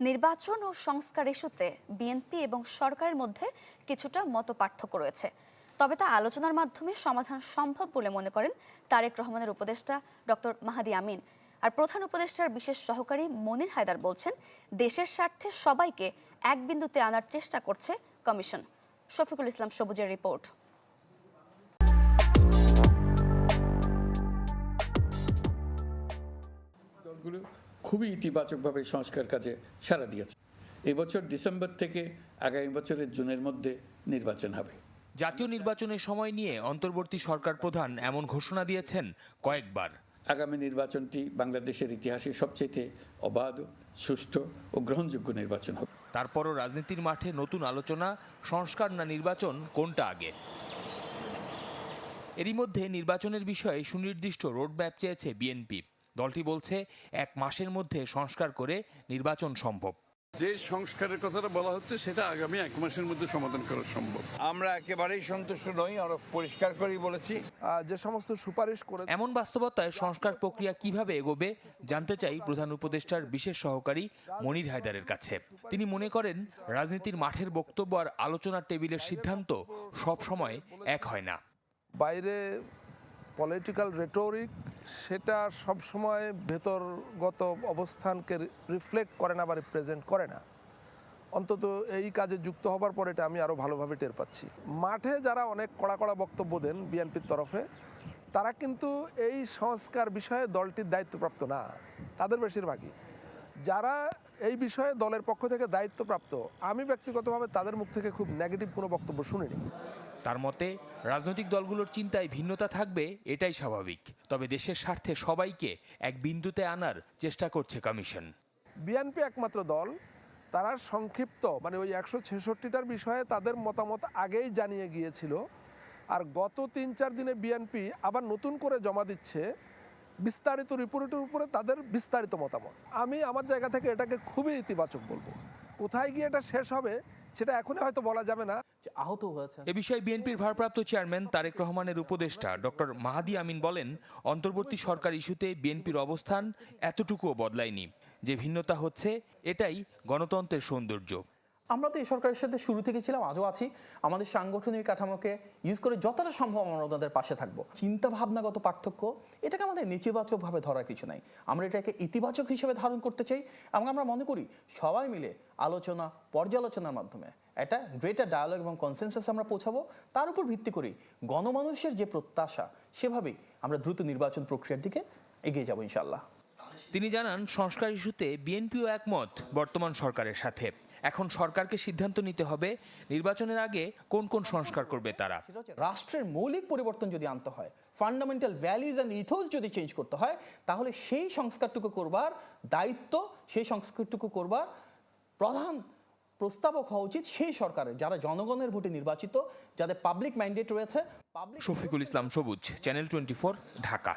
নির্বাচন ও সংস্কার ইস্যুতে বিএনপি এবং সরকারের মধ্যে কিছুটা মত পার্থক্য রয়েছে। তবে তা আলোচনার মাধ্যমে সমাধান সম্ভব বলে মনে করেন তারেক রহমানের উপদেষ্টা ডক্টর মাহাদি আমিন। আর প্রধান উপদেষ্টার বিশেষ সহকারী মনির হায়দার বলছেন, দেশের স্বার্থে সবাইকে এক বিন্দুতে আনার চেষ্টা করছে কমিশন। শফিকুল ইসলাম সবুজের রিপোর্ট। দলগুলো খুবই ইতিবাচকভাবে সংস্কার কাজে সাড়া দিয়েছে। এবছর ডিসেম্বর থেকে আগামী বছরের জুনের মধ্যে নির্বাচন হবে। জাতীয় নির্বাচনের সময় নিয়ে অন্তর্বর্তী সরকার প্রধান এমন ঘোষণা দিয়েছেন কয়েকবার। আগামী নির্বাচনটি বাংলাদেশের ইতিহাসে সবচেয়ে অবাধ সুষ্ঠু ও গ্রহণযোগ্য নির্বাচন হবে। তারপরও রাজনীতির মাঠে নতুন আলোচনা সংস্কার না নির্বাচন কোনটা আগে? এরই মধ্যে নির্বাচনের বিষয়ে সুনির্দিষ্ট রোডম্যাপ চেয়েছে বিএনপি। দলটি বলছে এক মাসের মধ্যে সংস্কার করে নির্বাচন সম্ভব। যে সংস্কারের কথাটা বলা হচ্ছে সেটা আগামী এক মাসের মধ্যে সমাধান করা সম্ভব। আমরা একেবারেই সন্তুষ্ট নই আমরা পরিষ্কার করেই বলেছি। যে সমস্ত সুপারিশ করে এমন বাস্তবতায় সংস্কার প্রক্রিয়া কীভাবে এগোবে জানতে চাই প্রধান উপদেষ্টার বিশেষ সহকারী মনির হায়দারের কাছে। তিনি মনে করেন রাজনীতির মাঠের বক্তব্য আর আলোচনার টেবিলের সিদ্ধান্ত সব সময় এক হয় না। বাইরে পলিটিক্যাল রেটোরিক সেটা সবসময় ভেতরগত অবস্থানকে রিফ্লেক্ট করে না বা রিপ্রেজেন্ট করে না। অন্তত এই কাজে যুক্ত হবার পর এটা আমি আরও ভালোভাবে টের পাচ্ছি। মাঠে যারা অনেক কড়া কড়া বক্তব্য দেন বিএনপির তরফে, তারা কিন্তু এই সংস্কার বিষয়ে দলটির দায়িত্বপ্রাপ্ত না, তাদের বেশিরভাগই। যারা এই বিষয়ে দলের পক্ষ থেকে দায়িত্বপ্রাপ্ত, আমি ব্যক্তিগতভাবে তাদের মুখ থেকে খুব নেগেটিভ কোনো বক্তব্য শুনিনি। তার মতে, রাজনৈতিক দলগুলোর চিন্তায় ভিন্নতা থাকবে, এটাই স্বাভাবিক। তবে দেশের স্বার্থে সবাইকে এক বিন্দুতে আনার চেষ্টা করছে কমিশন। বিএনপি একমাত্র দল, তারা সংক্ষিপ্ত মানে ওই একশো ছেষট্টিটার বিষয়ে তাদের মতামত আগেই জানিয়ে গিয়েছিল। আর গত তিন চার দিনে বিএনপি আবার নতুন করে জমা দিচ্ছে, বিস্তারিত রিপোর্টের উপরে তাদের বিস্তারিত মতামত। আমি আমার জায়গা থেকে এটাকে খুবই ইতিবাচক বলব। কোথায় গিয়ে এটা শেষ হবে সেটা এখনই হয়তো বলা যাবে না। যে আহত হয়েছে। এ বিষয়ে বিএনপির ভারপ্রাপ্ত চেয়ারম্যান তারেক রহমানের উপদেষ্টা ডক্টর মাহাদি আমিন বলেন অন্তর্বর্তী সরকার ইস্যুতে বিএনপির অবস্থান এতটুকুও বদলায়নি। যে ভিন্নতা হচ্ছে এটাই গণতন্ত্রের সৌন্দর্য। আমরা তো এই সরকারের সাথে শুরু থেকে ছিলাম আজও আছি। আমাদের সাংগঠনিক কাঠামোকে ইউজ করে যতটা সম্ভব আমরা ওনাদের পাশে থাকব। চিন্তা ভাবনাগত পার্থক্য এটাকে আমাদের নেতিবাচকভাবে ধরার কিছু নাই। আমরা এটাকে ইতিবাচক হিসেবে ধারণ করতে চাই এবং আমরা মনে করি সবাই মিলে আলোচনা পর্যালোচনার মাধ্যমে। একটা গ্রেটার ডায়ালগ এবং কনসেনসাস আমরা পৌঁছাবো। তার উপর ভিত্তি করি গণমানুষের যে প্রত্যাশা সেভাবেই আমরা দ্রুত নির্বাচন প্রক্রিয়ার দিকে এগিয়ে যাব ইনশাল্লাহ তিনি জানান সংস্কার ইস্যুতে বিএনপিও একমত বর্তমান সরকারের সাথে। এখন সরকারকে সিদ্ধান্ত নিতে হবে নির্বাচনের আগে কোন কোন সংস্কার করবে তারা। রাষ্ট্রের মৌলিক পরিবর্তন যদি আনতে হয় ফান্ডামেন্টাল ভ্যালিউজ অ্যান্ড ইথোস যদি চেঞ্জ করতে হয় তাহলে সেই সংস্কারটুকু করবার দায়িত্ব সেই সংস্কারটুকু করবার প্রধান প্রস্তাবক হওয়া উচিত সেই সরকারের, যারা জনগণের ভোটে নির্বাচিত, যাদের পাবলিক ম্যান্ডেট রয়েছে public Shafiqul Islam Sabuj channel twenty Dhaka.